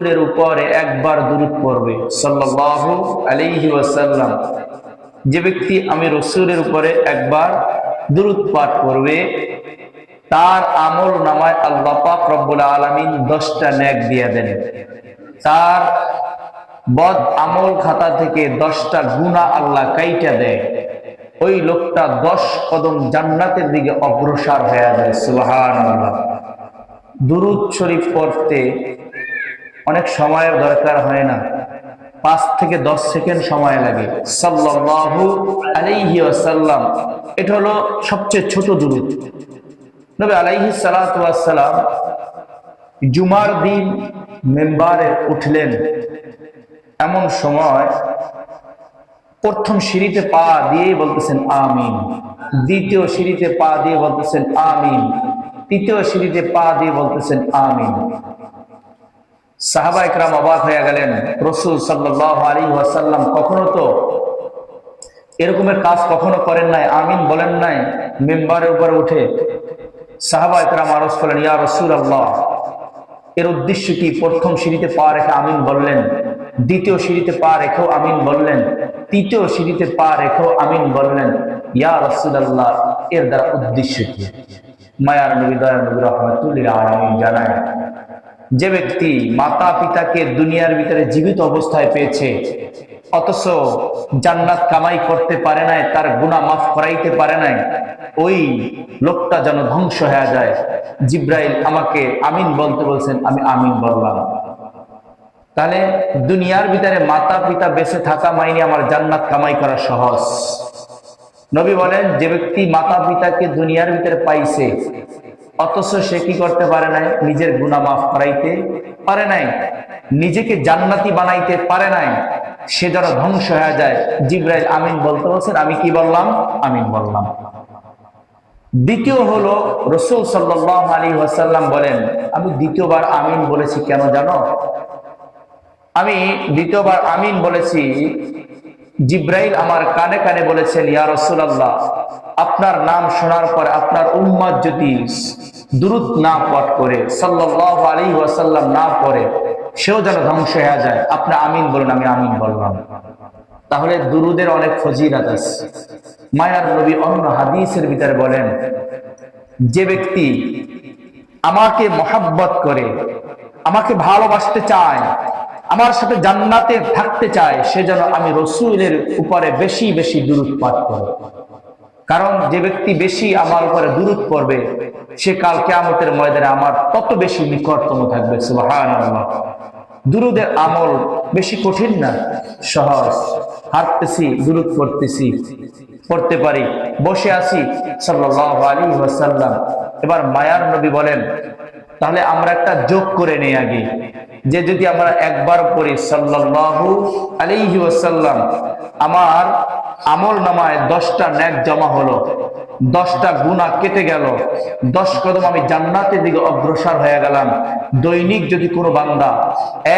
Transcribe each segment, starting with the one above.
এর উপরে একবার দূরত পড়বে, সাল্লাল্লাহু আলাইহি ওয়াসাল্লাম। যে ব্যক্তি আমি রসুলের উপরে একবার দূরত পাঠ করবে, তার আমল নামায় আল্লাহ পাক রব্বুল আলামিন দশটা ন্যাক দিয়ে দেন। তার বদ আমল খাতা থেকে দশটা গুণা আল্লাহ কাইটা দেয়। ওই লোকটা দশ কদম জান্নাতের দিকে অগ্রসর হয়ে যায় দুরুদ শরীফ পড়তে অনেক সময়ের দরকার হয় না। পাঁচ থেকে দশ সেকেন্ড সময় লাগে। সাল্লাল্লাহু আলাইহি ওয়াসাল্লাম, এটা হলো সবচেয়ে ছোট দুরুদ নবী আলাইহি সালাতু ওয়াসসালাম জুমার দিন মেম্বারে উঠলেন। এমন সময় প্রথম সিঁড়িতে পা দিয়ে বলতেছেন, আমিন। দ্বিতীয় সিঁড়িতে পা দিয়ে বলতেছেন, আমিন। তৃতীয় সিঁড়িতে পা দিয়ে বলতেছেন, আমিন। সাহাবা একরাম অবাক হয়ে গেলেন, রসুল সাল্লাহ আলী ওয়াসাল্লাম কখনো তো এরকমের কাজ কখনো করেন নাই? আমিন, বলেন নাই, মেম্বারের উপরে উঠে। সাহাবা একরাম আরজ করলেন, ইয়া রসুল আল্লাহ এর উদ্দেশ্য কি? প্রথম সিঁড়িতে পা রেখে আমিন, বললেন। দ্বিতীয় সিঁড়িতে পা রেখেও আমিন, বললেন। তৃতীয় সিঁড়িতে পা রেখেও আমিন, বললেন। ইয়া রসুল আল্লাহ এর দ্বারা উদ্দেশ্য কি? মায়ার নবী দয়া নবী রহমতুল্লাহ আলমিন, জানায়। যে ব্যক্তি মাতা পিতাকে দুনিয়ার ভিতরে জীবিত অবস্থায় পেয়েছে, অথচ জান্নাত কামাই করতে পারে নাই, তার গুণা মাফ করাইতে পারে নাই, ওই লোকটা যেন ধ্বংস হয়ে যায়। জিব্রাইল আমাকে আমিন বলতে বলছেন, আমি আমিন বললাম। তাহলে দুনিয়ার ভিতরে মাতা পিতা বেঁচে থাকা মাইনে আমার জান্নাত কামাই করা সহজ। নবী বলেন, যে ব্যক্তি মাতা পিতাকে দুনিয়ার ভিতরে পাইছে অথচ সে কি করতে পারে নাই? নিজের গুণা মাফ করাইতে পারে নাই। নিজেকে জান্নাতি বানাইতে পারে নাই। সে যেন ধ্বংস হয়ে যায়। জিব্রাইল আমিন বলতে বলছেন, আমি কি বললাম? আমিন বললাম। দ্বিতীয় হলো, রসুল সাল্লাহ আলী ওয়াসাল্লাম বলেন, আমি দ্বিতীয়বার আমিন বলেছি কেন জানো? আমি দ্বিতীয়বার আমিন বলেছি, জিব্রাইল আমার কানে কানে বলেছেন, ইয়া রসুল আল্লাহ আপনার নাম শোনার পর আপনার উম্মাদ যদি দুরুদ না পট করে সাল্লাহ আলী ওয়াসাল্লাম না পড়ে, সেও যেন ধ্বংস হয়ে যায়। আপনি আমিন বলুন, আমি আমিন বললাম। তাহলে দুরুদের অনেক ফজিরাত আছে। মায়ার নবী অন্য হাদিসের ভিতরে বলেন, যে ব্যক্তি আমাকে মহাব্বত করে, আমাকে ভালোবাসতে চায়, আমার সাথে জান্নাতে থাকতে চায়, সে যেন আমি রসুলের উপরে বেশি বেশি দূরত পাঠ করে। কারণ যে ব্যক্তি বেশি আমার উপরে দূরত পড়বে, সে কাল কেমতের ময়দানে আমার তত বেশি নিকটতম থাকবে সুবাহান দুরুদের আমল বেশি কঠিন না, সহজ। হাঁটতেছি দূরত পড়তেছি, পড়তে পারি। বসে আছি সাল্লাহ আলী ওয়াসাল্লাম। এবার মায়ার নবী বলেন, তাহলে আমরা একটা যোগ করে নেই আগে। যে যদি আমরা একবার পড়ি সাল্লাহু আলাইহি ওয়াসাল্লাম, আমার আমল নামায় দশটা ন্যাক জমা হলো, দশটা গুণা কেটে গেল, দশ কদম আমি জান্নাতের দিকে অগ্রসর হয়ে গেলাম। দৈনিক যদি কোনো বান্দা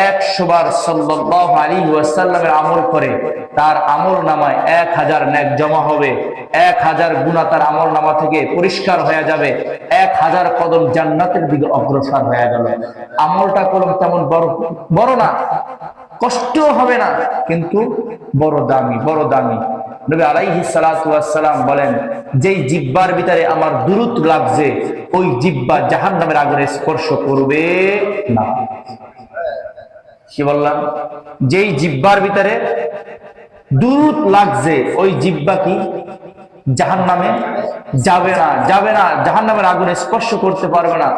একশোবার সাল্লাহ আলী ওয়াসাল্লামের আমল করে, তার আমল নামায় এক হাজার ন্যাক জমা হবে, এক হাজার গুণা তার আমল নামা থেকে পরিষ্কার হয়ে যাবে, এক হাজার কদম জান্নাতের দিকে অগ্রসর হয়ে গেল। আমলটা কলম তেমন বড় বড় না, কষ্ট হবে না, কিন্তু বড় দামি বড় দামি। নবী আলাইহি সালাম বলেন, যেই জিব্বার ভিতরে আমার দূরত লাগছে, ওই জিব্বা জাহান নামের আগুনে স্পর্শ করবে না। কি বললাম? যেই জিব্বার ভিতরে দূরত লাগছে, ওই জিব্বা কি? জাহান নামে যাবে না যাবে না জাহান নামের আগুনে স্পর্শ করতে পারবে না।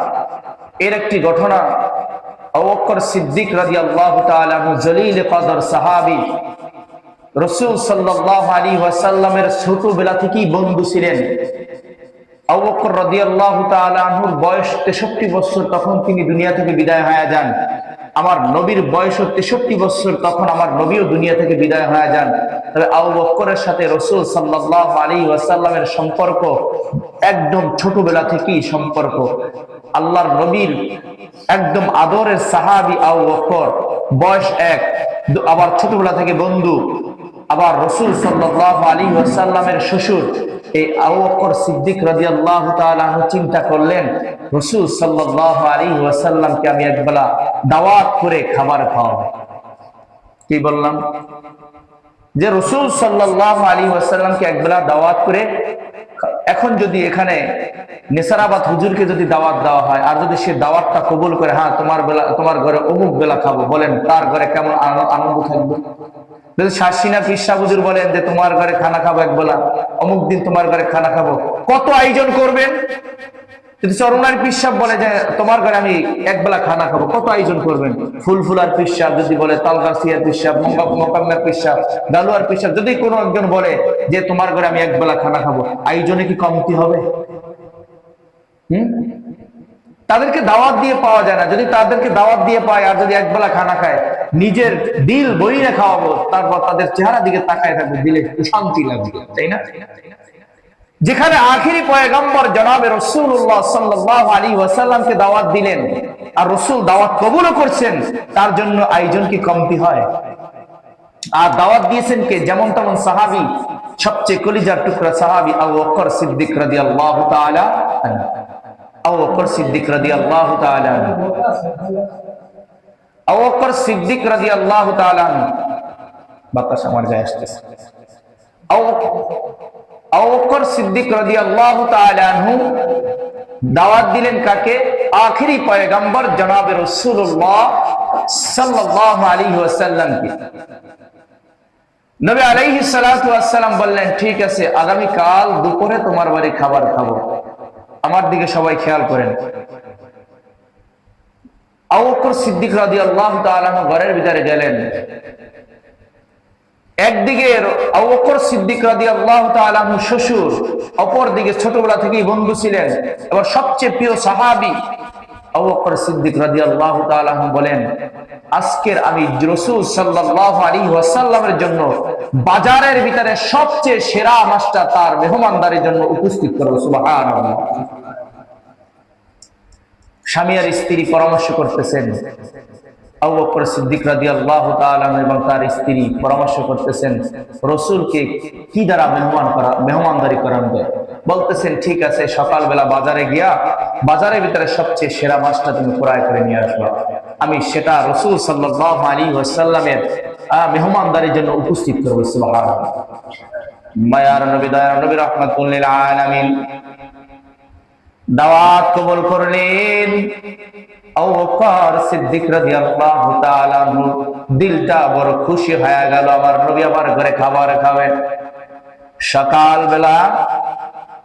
এর একটি ঘটনা অবক্কর সিদ্দিক রাজি আল্লাহ জলিল কদর সাহাবি রসুল সাল্লাহ আলী ওয়াসাল্লামের ছোটবেলা থেকেই বন্ধু ছিলেন। সম্পর্ক একদম ছোটবেলা থেকেই সম্পর্ক। আল্লাহর নবীর একদম আদরের সাহাবি আবু বক্কর বয়স এক। আবার ছোটবেলা থেকে বন্ধু। আবার রসুল সাল্লাহ আলী ওয়াসাল্লামের শ্বশুর, এই আবু বকর সিদ্দিক তাআলা আনহু চিন্তা করলেন, রসুল সাল্লাহ আলী ওয়াসাল্লামকে আমি একবেলা দাওয়াত করে খাবার খাওয়াবো। কি বললাম? যে রসুল সাল্লাহ আলী ওয়াসাল্লামকে একবেলা দাওয়াত করে, এখন যদি এখানে নেসারাবাদ হুজুরকে যদি দাওয়াত দেওয়া হয়, আর যদি সে দাওয়াতটা কবুল করে হ্যাঁ তোমার বেলা, তোমার ঘরে অমুক বেলা খাব, বলেন, তার ঘরে কেমন আনন্দ থাকবে? যদি শাসিনা পিসা হুজুর বলেন যে তোমার ঘরে খানা খাব এক বেলা, অমুক দিন তোমার ঘরে খানা খাব, কত আয়োজন করবেন? যদি চরনার পিসাব বলে যে তোমার ঘরে আমি এক বেলা খানা খাব, কত আয়োজন করবেন? ফুল ফুলার পিসাব যদি বলে, তালগাছিয়ার পিসাব মোকাম্মার পিসাব ডালুয়ার পিসাব যদি কোনো একজন বলে যে তোমার ঘরে আমি এক বেলা খানা খাব, আয়োজনে কি কমতি হবে? হুম? তাদেরকে দাওয়াত দিয়ে পাওয়া যায় না। যদি তাদেরকে দাওয়াত দিয়ে পায় আর যদি একবেলা খানা খায়, নিজের দিল বইরে খাওয়াবো, তারপর তাদের চেহারা দিকে তাকায় থাকবে, দিলে শান্তি লাগবে, তাই না? যেখানে আখিরি পয়গম্বর জনাবে রসুল্লাহ সাল্লাহ আলী ওয়াসাল্লামকে দাওয়াত দিলেন, আর রসুল দাওয়াত কবুলও করছেন, তার জন্য আয়োজন কি কমতি হয়? আর দাওয়াত দিয়েছেন কে? যেমন তেমন সাহাবি, সবচেয়ে কলিজার টুকরা সাহাবি আবু বকর সিদ্দিক তাআলা আনহু। আবু বকর সিদ্দিক রাদিয়াল্লাহু তাআলা আনহু। আবু বকর সিদ্দিক তাআলা আনহু। বাতাস আমার যায় আসতেছে আবু- আবু বকর সিদ্দিক রাদিয়াল্লাহু তাআলা দাওয়াত দিলেন কাকে আখিরি পয়গম্বর জনাবে রাসূলুল্লাহ সাল্লাল্লাহু আলাইহি ওয়াসাল্লামকে নবী আলাইহি ওয়াসসালাম বললেন, ঠিক আছে আগামী কাল দুপুরে তোমার বাড়ি খাবার খাব আমার দিকে সবাই খেয়াল করেন। সিদ্দিক তাআলা আনহু ঘরের ভিতরে গেলেন। একদিকে সিদ্দিক তাআলা আনহু শ্বশুর ছোটবেলা বন্ধু ছিলেন। এবার সবচেয়ে প্রিয় সাহাবী সিদ্দিক বলেন, আজকের আমি রাসূল ওয়াসাল্লামের জন্য বাজারের ভিতরে সবচেয়ে সেরা মাছটা তার মেহমানদারির জন্য উপস্থিত করব। স্বামী আর স্ত্রী পরামর্শ করতেছেন। এবং তার স্ত্রী পরামর্শ করতেছেন, রসুলকে কি দ্বারা মেহমান করা, মেহমানদারি বলতেছেন, ঠিক আছে, সকালবেলা বাজারে গিয়া, বাজারের ভিতরে সবচেয়ে সেরা মাছটা তুমি ক্রয় করে নিয়ে আসবা। আমি সেটা রসুল সাল্লাল্লাহু আলাইহি ওয়াসাল্লামের মেহমানদারির জন্য উপস্থিত করব মায়ার নবী নবী দাওয়াত কবুল করলেন সিদ্দিক রাদিয়াল্লাহু তাআলা দিলটা বড় খুশি হয়ে গেল। আমার নবী আমার ঘরে খাবার খাবেন সকাল বেলা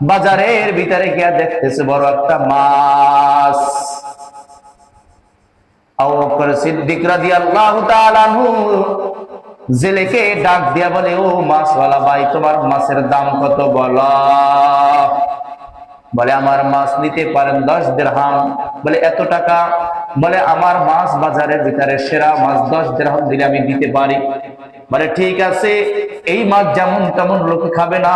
বাজারের ভিতরে গিয়া দেখতেছে বড় একটা মাছ। সিদ্দিক রাদিয়াল্লাহু তাআলা জেলেকে ডাক দিয়া বলে, ও মাছওয়ালা ভাই, তোমার মাছের দাম কত বলো? বলে, আমার মাছ নিতে পারেন দশ দেড়হাম। বলে, এত টাকা? বলে, আমার মাছ বাজারের ভিতরে সেরা মাছ দশ দেড়হাম দিলে আমি দিতে পারি। বলে ঠিক আছে, এই মাছ যেমন তেমন লোকে খাবে না।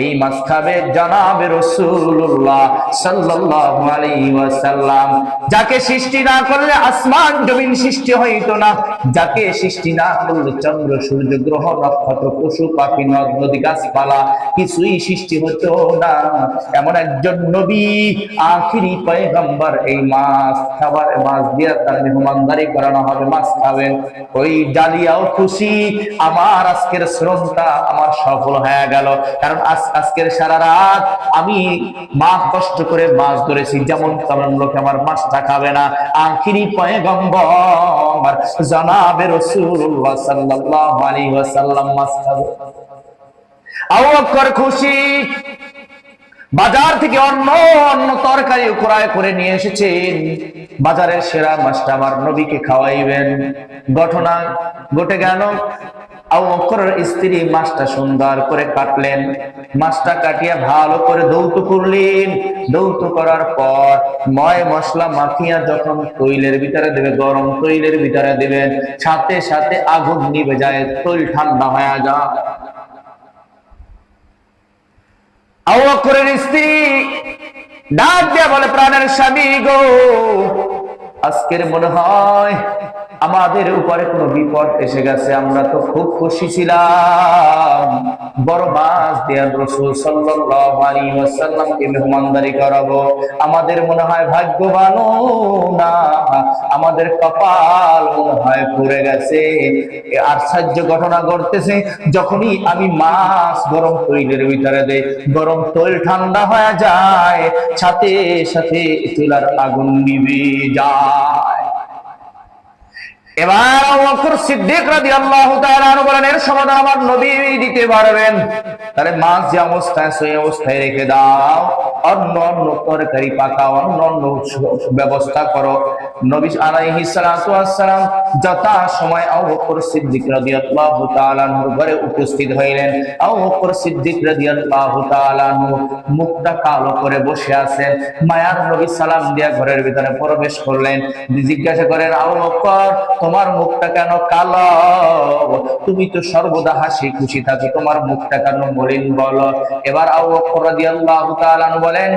এই মাছ খাবে জানাবে রসুল্লাহ আলাইহি যাকে সৃষ্টি না করলে আসমান জমিন সৃষ্টি হইতো না। যাকে সৃষ্টি না করলে চন্দ্র, সূর্য, গ্রহ, নক্ষত্র, পশু, পাখি, নদ, নদী, গাছপালা কিছুই সৃষ্টি হতো না। এমন একজন নবী, আখিরি পয়গম্বর এই মাছ খাবার, মাছ দিয়ে তার মেহমানদারি করানো হবে, মাছ খাবেন। ওই ডালিয়াও খুশি আমার আজকের শ্রমটা আমার সফল হয়ে গেল। কারণ আজ আজকের সারা রাত আমি মাছ কষ্ট করে মাছ ধরেছি। যেমন তেমন লোকে আমার মাছটা খাবে না। আখিরি পয়গম্বর জানাবে বকর খুশি। বাজার থেকে অন্য অন্য তরকারি ক্রয় করে নিয়ে এসেছেন। বাজারের সেরা মাছটা আমার নবীকে খাওয়াইবেন। ঘটনা ঘটে গেল। স্ত্রী মাছটা সুন্দর করে কাটলেন। মাছটা কাটিয়া ভালো করে দৌত করলেন। দৌত করার পর ময় মশলা মাখিয়া যখন তৈলের ভিতরে দেবে, গরম তৈলের ভিতরে দেবেন সাথে সাথে আগুন নিভে যায়, তৈল ঠান্ডা হয়ে যায়। আবু বকরের স্ত্রী ডাক দিয়া বলে প্রাণের স্বামী গো আজকের মনে হয় আমাদের উপরে কোনো বিপদ এসে গেছে, আমরা তো খুব খুশি ছিলাম। বড় মাছ দেয়ার রসুল ওয়াসাল্লামকে মেহমানদারি করাবো। আমাদের মনে হয় ভাগ্যবান আমাদের কপাল মনে হয় পড়ে গেছে। আশ্চর্য ঘটনা ঘটতেছে, যখনই আমি মাছ গরম তৈলের ভিতরে দেই, গরম তৈল ঠান্ডা হয়ে যায়, সাথে সাথে চুলার আগুন নিবে যায়। এবার আবু বকর সিদ্দিক রাদিয়াল্লাহু তাআলা বলেন, এর সমাধান আমার নবী দিতে পারবেন। তাহলে মাছ যে অবস্থায়, সেই অবস্থায় রেখে দাও। অন্য অন্য তরকারি পাকা, অন্য অন্য ব্যবস্থা করো। ওয়াসসালাম যথা সময় আবু বকর সিদ্দিক রাদিয়াল্লাহু তাআলা ঘরে উপস্থিত হইলেন। আবু বকর সিদ্দিক রাদিয়াল্লাহু তাআলা মুখটা কালো করে বসে আছেন। মায়ার নবী সালাম দিয়া ঘরের ভিতরে প্রবেশ করলেন। জিজ্ঞাসা করেন, আবু বকর, তোমার মুখটা কেন কালো? তুমি তো সর্বদা হাসি খুশি থাকো, তোমার মুখটা কেন মলিন বলো? এবার আবু বকর রাদিয়াল্লাহু তাআলা বলেন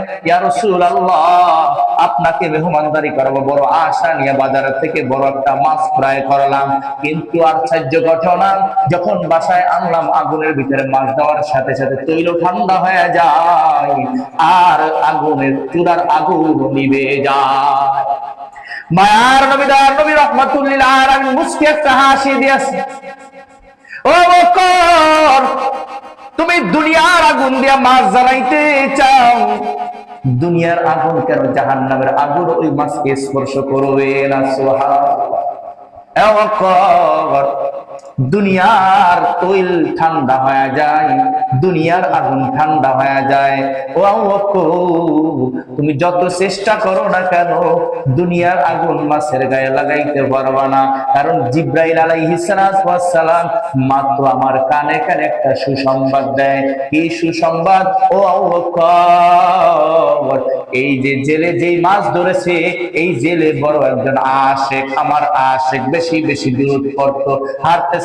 আপনাকে মেহমানদারি করব। বড় আশা নিয়ে বাজার থেকে বড় একটা মাছ ফ্রাই করলাম। কিন্তু আশ্চর্য ঘটনা, যখন বাসায় আনলাম আগুনের ভিতরে মাছ দেওয়ার সাথে সাথে তৈল ঠান্ডা হয়ে যায়, আর আগুনের চূড়ার আগুন নিভে যায়। মায়ার নবী দয়ার নবী রহমাতুল্লিল আলামিন মুস্কি একটা হাসি দিয়েছি। ও তুমি দুনিয়ার আগুন দিয়া মাছ জ্বালাইতে চাও। দুনিয়ার আগুন কেন জাহান নামের আগুন ওই মাছকে স্পর্শ করবে না সুবহান দুনিয়ার তৈল ঠান্ডা হয়ে যায়, দুনিয়ার আগুন ঠান্ডা হয়ে যায়। ও তুমি যত চেষ্টা করো না কেন, দুনিয়ার আগুন মাছের গায়ে লাগাইতে পারবা না। কারণ জিব্রাইল আলাইহিস সালাম মাত্র আমার কানে কানে একটা সুসংবাদ দেয়। কি সুসংবাদ? ও এই যে জেলে যেই মাছ ধরেছে, এই জেলে বড় একজন আশেক, আমার আশেক বেশি বেশি দূরত পড়তো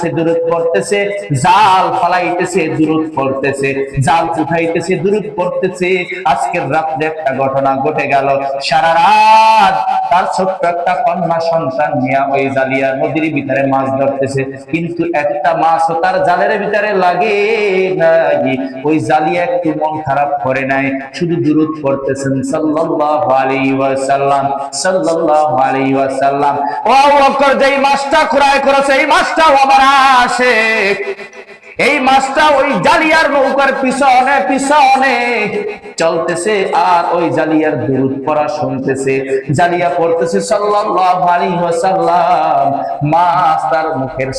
হারতেছে দূরত পড়তেছে, জাল ফালাইতেছে, দূরত পড়তেছে, জাল উঠাইতেছে, দূরত পড়তেছে। আজকের রাত্রে একটা ঘটনা ঘটে গেল। সারা রাত তার ছোট্ট একটা কন্যা সন্তান নিয়ে ওই জালিয়া নদীর ভিতরে মাছ ধরতেছে। কিন্তু একটা মাছও তার জালের ভিতরে লাগে নাই। ওই জালিয়া একটু মন খারাপ করে নাই। শুধু দূরত পড়তেছেন। সাল্লাল্লাহু আলাইহি ওয়াসাল্লাম, সাল্লাল্লাহু আলাইহি ওয়াসাল্লাম। ও বকর, যেই মাছটা ক্রয় করেছে, এই মাছটাও আমার আসে এই মাছটা ওই জালিয়ার নৌকার পিছনে পিছনে চলতেছে আর ওই জালিয়ার দুরুদ পড়া শুনতেছে। জালিয়া পড়তেছে সাল্লাল্লাহু আলাইহি ওয়াসাল্লাম। মাছ তার মুখের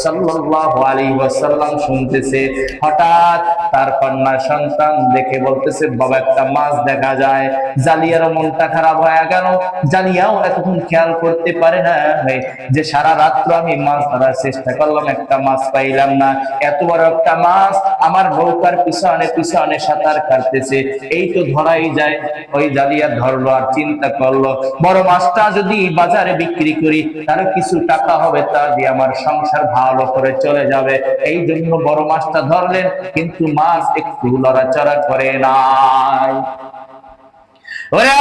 ওয়াসাল্লাম শুনতেছে। হঠাৎ তার কন্যা সন্তান দেখে বলতেছে, বাবা, একটা মাছ দেখা যায়। জালিয়ার মনটা খারাপ হয়ে গেল। জালিয়াও এতক্ষণ খেয়াল করতে পারে না যে সারা রাত্র আমি মাছ ধরার চেষ্টা করলাম, একটা মাছ পাইলাম না। এত বড় একটা মাছ আমার নৌকার পিছনে পিছনে সাঁতার কাটতেছে। এই তো ধরাই যায়। ওই জালিয়া ধরলো আর চিন্তা করল, বড় মাছটা যদি বাজারে বিক্রি করি, তার কিছু টাকা হবে তা দিয়ে আমার সংসার ভালো করে চলে যাবে। এই জন্য বড় মাছটা ধরলেন, কিন্তু মাছ একটু লড়াচড়া করে নাই। ওরে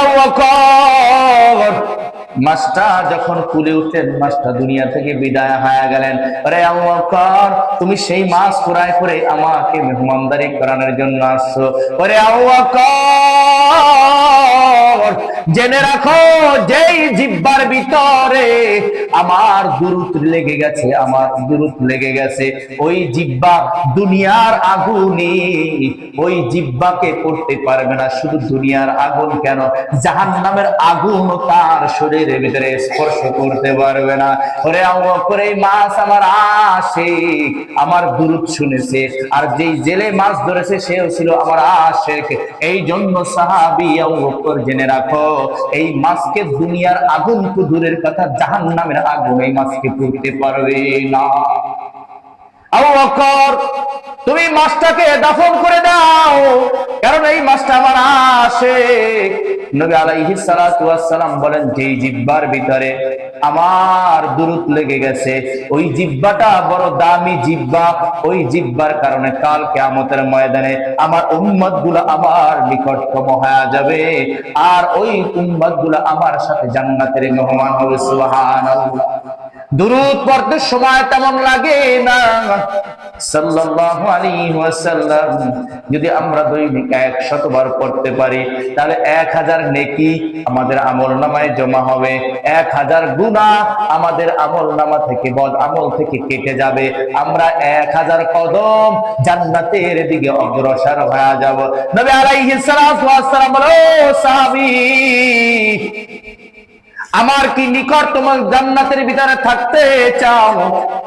মাছটা যখন কুলে উঠলেন মাস্টার দুনিয়া থেকে বিদায় হায়া গেলেন। আরে আউকার তুমি সেই মাস কুড়ায় করে আমাকে মেহমানদারি করানোর জন্য আসছো। ওরে আবু বকর, জেনে রাখো, যেই জিব্বার ভিতরে আমার দুরুত লেগে গেছে, আমার দুরুত লেগে গেছে, ওই জিব্বা দুনিয়ার আগুনে ওই জিব্বাকে করতে পারবে না, শুধু দুনিয়ার আগুন কেন? জাহান নামের আগুন তার শরীরের ভিতরে স্পর্শ করতে পারবে না। ওরে করে মাছ আমার আসে আমার দুরুত শুনেছে, আর যেই জেলে মাছ ধরেছে, সেও ছিল আমার আশেক। এই জন্য সাহাবি জেনে রাখো এই মাছকে দুনিয়ার আগুন তো দূরের কথা জাহান নামের আগুন এই মাছকে পড়তে পারবে না। আবু বকর, তুমি মাছটাকে দাফন করে দাও, কারণ এই মাছটা আমার আসে নবী আলাইহিস সালাতু ওয়াস সালাম বলেন যে জিব্বার ভিতরে আমার দুরুত লেগে গেছে, ওই জিব্বাটা বড় দামি জিব্বা, ওই জিব্বার কারণে কাল কিয়ামতের ময়দানে আমার উম্মতগুলো আমার নিকটতম হয়ে যাবে। আর ওই উম্মতগুলো আমার সাথে জান্নাতের মেহমান হবে, সুবহানাল্লাহ। দুরুদ পড়তে সময় তেমন লাগে না। সাল্লাল্লাহু আলাইহি ওয়াসাল্লাম, যদি আমরা দৈনিক 100 বার পড়তে পারি, তাহলে 1000 নেকি আমাদের আমলনামায় জমা হবে। 1000 গুনাহ আমাদের আমলনামা থেকে বদ আমল থেকে কেটে যাবে। আমরা 1000 কদম জান্নাতের দিকে অগ্রসর হয়ে যাব। নবী আলাইহিস সালাতু ওয়াস সালাম বলো সাহাবী আমার কি নিকট তোমার জান্নাতের ভিতরে থাকতে চাও?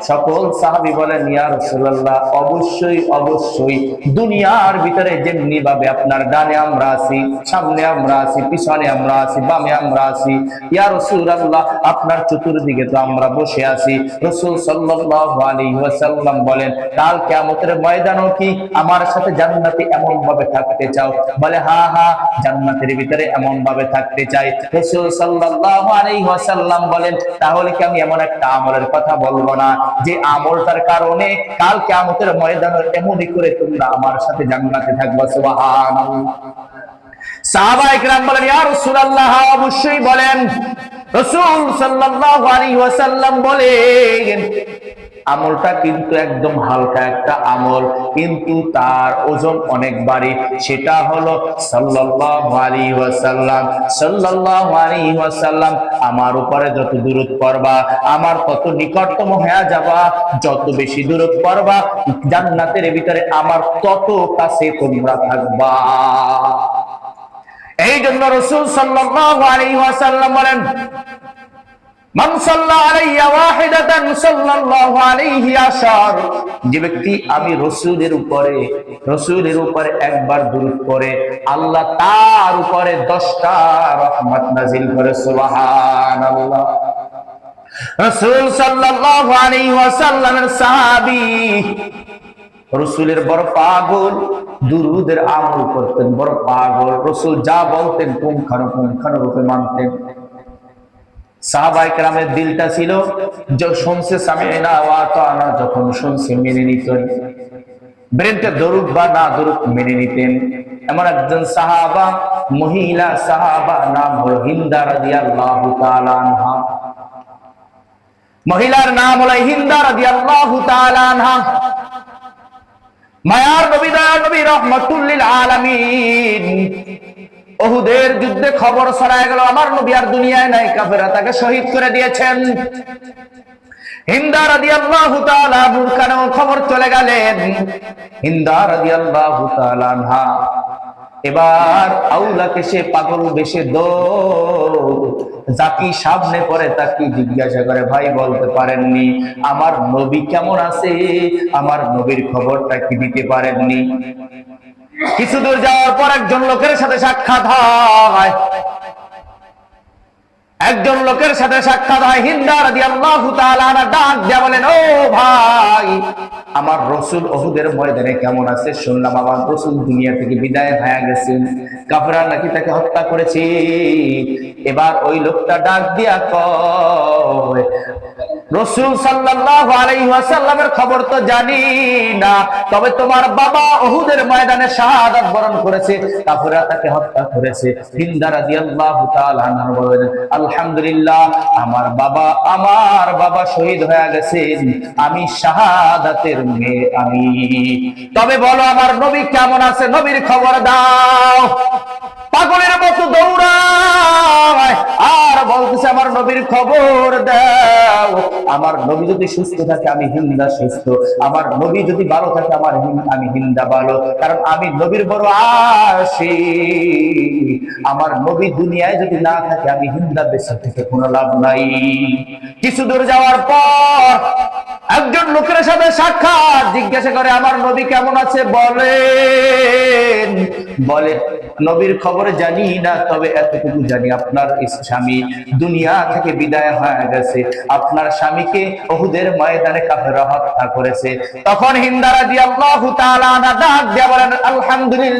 সকল সাহাবি বলেন, ইয়া রাসূলুল্লাহ, অবশ্যই অবশ্যই দুনিয়ার ভিতরে যেমনি ভাবে আপনার ডানে আমরা আছি, সামনে আমরা আছি, পিছনে আমরা আছি, বামে আমরা আছি, ইয়া রাসূলুল্লাহ, আপনার চতুর্দিকে তো আমরা বসে আছি। রাসূল সাল্লাল্লাহু আলাইহি ওয়াসাল্লাম বলেন, কাল কিয়ামতের ময়দানও কি আমার সাথে জান্নাতে এমন ভাবে থাকতে চাও? বলে হ্যাঁ হ্যাঁ জান্নাতের ভিতরে এমন ভাবে থাকতে চাই। রাসূল সাল্লাল্লাহু আলাইহি বলেন, তাহলে কি আমি এমন একটা আমলের কথা বলব না? যে আমলটার কারণে কাল কিয়ামতের ময়দানে এমনই করে তোমরা আমার সাথে জান্নাতে থাকবা? সুবহানাল্লাহ। অবশ্যই বলেন। রাসূল সাল্লাল্লাহু আলাইহি ওয়াসাল্লাম বলেন আমলটা কিন্তু একদম হালকা একটা আমল, কিন্তু তার ওজন অনেক বাড়ি। সেটা হলো সাল্লাল্লাহু আমার উপরে যত দূরত পড়বা, আমার তত নিকটতম হয়ে যাবা। যত বেশি দূরত পড়বা, জান্নাতের ভিতরে আমার তত কাছে তোমরা থাকবা। এই জন্য রসুল সাল্লাল্লাহু আলাইহি ওয়াসাল্লাম বলেন মান সাল্লা আলাইয়া ওয়াহিদাতান সাল্লাল্লাহু আলাইহি আশার যে ব্যক্তি আমি রসুলের উপরে রসুলের উপরে একবার দুরূদ পড়ে, আল্লাহ তার উপরে 10টা রহমত নাজিল করে, সুবহানাল্লাহ। রাসূল সাল্লাল্লাহু আলাইহি ওয়াসাল্লামের সাহাবী, রসুলের বড় পাগল, দুরুদের আমল করতেন, বড় পাগল। রসুল যা বলতেন পুঙ্খানু পুঙ্খানু রূপে মানতেন। সাহাবাই কেরামের দিলটা ছিল শুনছে সামিনা ওয়াতানা যখন শুনছে মেনে নিতেন। ব্রেনটা দরুদ বা না দরুদ মেনে নিতেন। এমন একজন সাহাবা, মহিলা সাহাবা, নাম হলো হিন্দা রাদিয়াল্লাহু তাআলা আনহা। মহিলার নাম হলো হিন্দা রাদিয়াল্লাহু তাআলা আনহা। মায়ার নবী, দয়ার নবী রহমতুল্লিল আলামিন। ওহুদের যুদ্ধে খবর ছড়ায় গেল, আমার নবী আর দুনিয়ায় নাই কাফেরা তাকে শহীদ করে দিয়েছেন। খবর চলে গেলেন। এবার আউলাকে সে পাগল বেশে দৌড় সামনে পরে তাকে জিজ্ঞাসা করে, ভাই, বলতে পারেননি, আমার নবী কেমন আছে? আমার নবীর খবরটা কি দিতে পারেননি? কিছু দূর যাওয়ার পর একজন লোকের সাথে সাক্ষাৎ হয়। একজন লোকের সাথে সাক্ষাৎ হয়। হিন্দা রাদিয়াল্লাহু ডাক দিয়া বলেন, ও ভাই, আমার রসুল ওহুদের ময়দানে কেমন আছে? শুনলাম আমার রসুল দুনিয়া থেকে বিদায় হয়ে গেছেন। কাফেররা নাকি তাকে হত্যা করেছি? এবার ওই লোকটা ডাক দিয়া কয় রসুল সাল্লাল্লাহু আলাইহি ওয়াসাল্লামের খবর তো জানি না, তবে তোমার বাবা ওহুদের ময়দানে শাহাদাত বরণ করেছে, কাফেররা তাকে হত্যা করেছে। আলহামদুলিল্লাহ, আমার বাবা আমার বাবা শহীদ হয়ে গেছেন। আমি শাহাদাতের মেয়ে, আমি। তবে বলো, আমার নবী কেমন আছে? নবীর খবর দাও। পাগলের মতো দৌড়ায়, আর বলতেছে, আমার নবীর খবর দাও। আমার নবী যদি সুস্থ থাকে, আমি হিন্দা সুস্থ। আমার নবী যদি ভালো থাকে, আমার আমি হিন্দা ভালো। কারণ আমি নবীর বড় আসি আমার নবী দুনিয়ায় যদি না থাকে, আমি হিন্দা বেঁচে থেকে কোনো লাভ নাই। কিছু দূর যাওয়ার পর একজন লোকের সাথে সাক্ষাৎ জিজ্ঞাসা করে, আমার নবী কেমন আছে? বলেন, বলে, নবীর খবর জানি না, তবে এতটুকু জানি, আপনার স্বামী দুনিয়া থেকে বিদায় হয়ে গেছে। আপনার স্বামীকে অহুদের ময়দানে কাফেররা হত্যা করেছে। তখন হিন্দারা দিয়ে আল্লাহ তাআলা ডাক দিয়া আলহামদুলিল্লাহ।